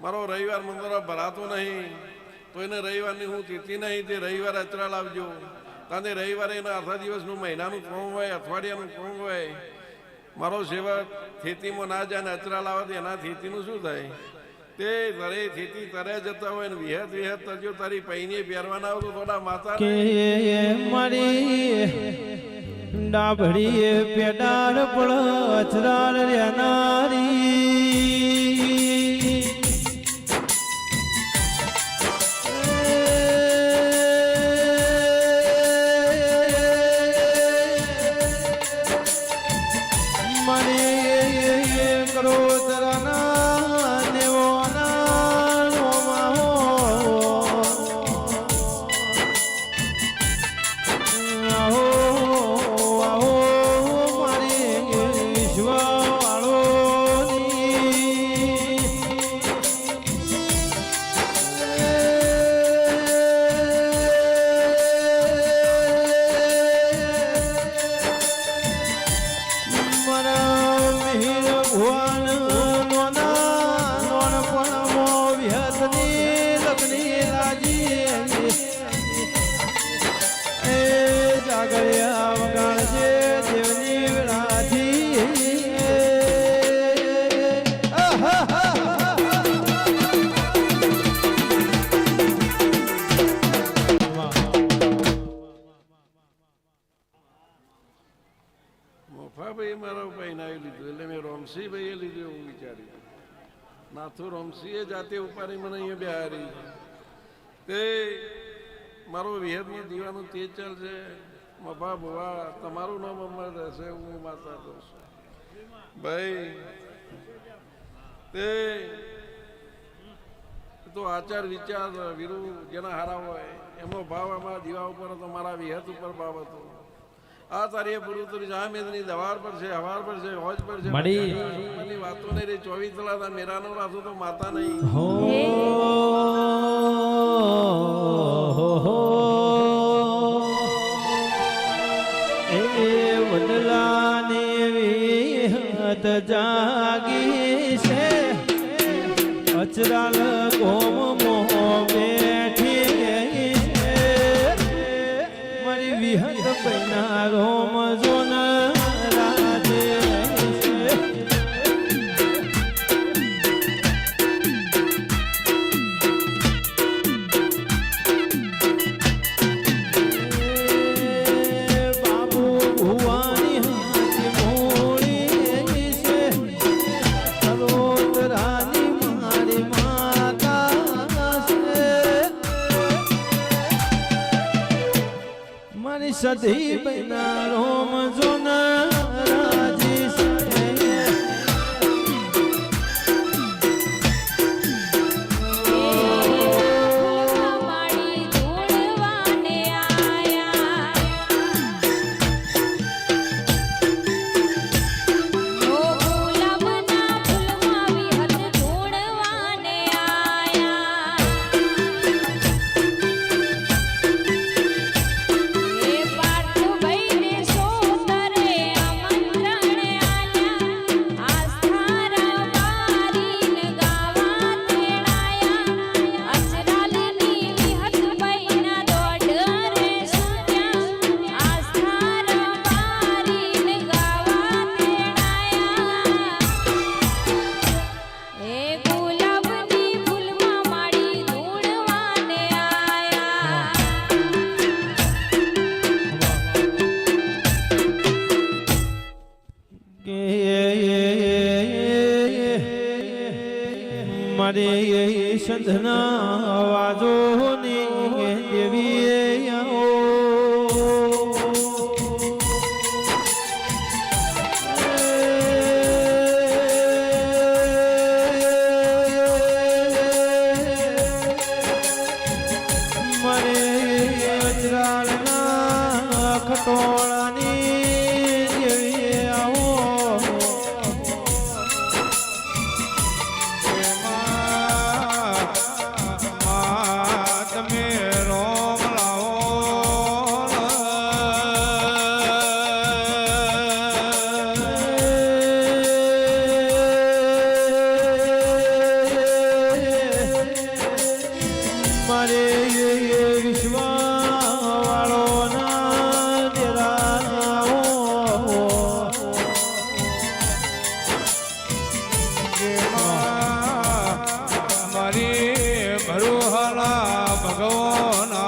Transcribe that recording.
મારો રવિવાર મંદિર ભરાતો નહીં. તો એને રવિવારની હું તિથિ નહીં તે રવિવારે અચરા લાવજો તાને રવિવારે એના આખા દિવસનું મહિનાનું કોમ હોય અઠવાડિયાનું કોમ હોય. મારો સેવક ખેતીમાં ના જાય ને અચરા લાવે તો એના ખેતીનું શું થાય? તે તરે ખેતી તરે જતા હોય ને વિહત વિહત તરજો તારી પૈની પહેરવાના આવો તો થોડા માતા કે મારી ડાભડીએ પેડાર પણ અચરાર રહેનારી. મને કરો મિહિર ભુવન નોના લાજી એ જાગળ્યા રોમસીભાઈએ લીધું એવું વિચાર્યું. નાથુ રમસીએ જાતે ઉપાડી મને અહીંયા બિહારી તે મારો વિહતની દીવાનું તેજ ચાલશે. મફા ભુવા, તમારું નામ અમર રહેશે, હું માતા દઉં છું ભાઈ, તે તો આચાર, વિચાર વિરુ જેના હારા હોય એમનો ભાવ આમાં દીવા ઉપર હતો, મારા વિહત ઉપર ભાવ હતો. આ તારીએ પૂરું તો જા મેદની દવાર પર છે હવાર પર છે હોજ પર છે. મળી. વાતો નહીં રે ચોવીસ તળા મેરાનો રાખું તો માતા નહીં. હો. હો. હો એ વડલાની વિહત જાગી છે. અચરાલ ગોમ સધી બના રોમ જોના મારે સંધના અવાજો ને દેવી ભગવાન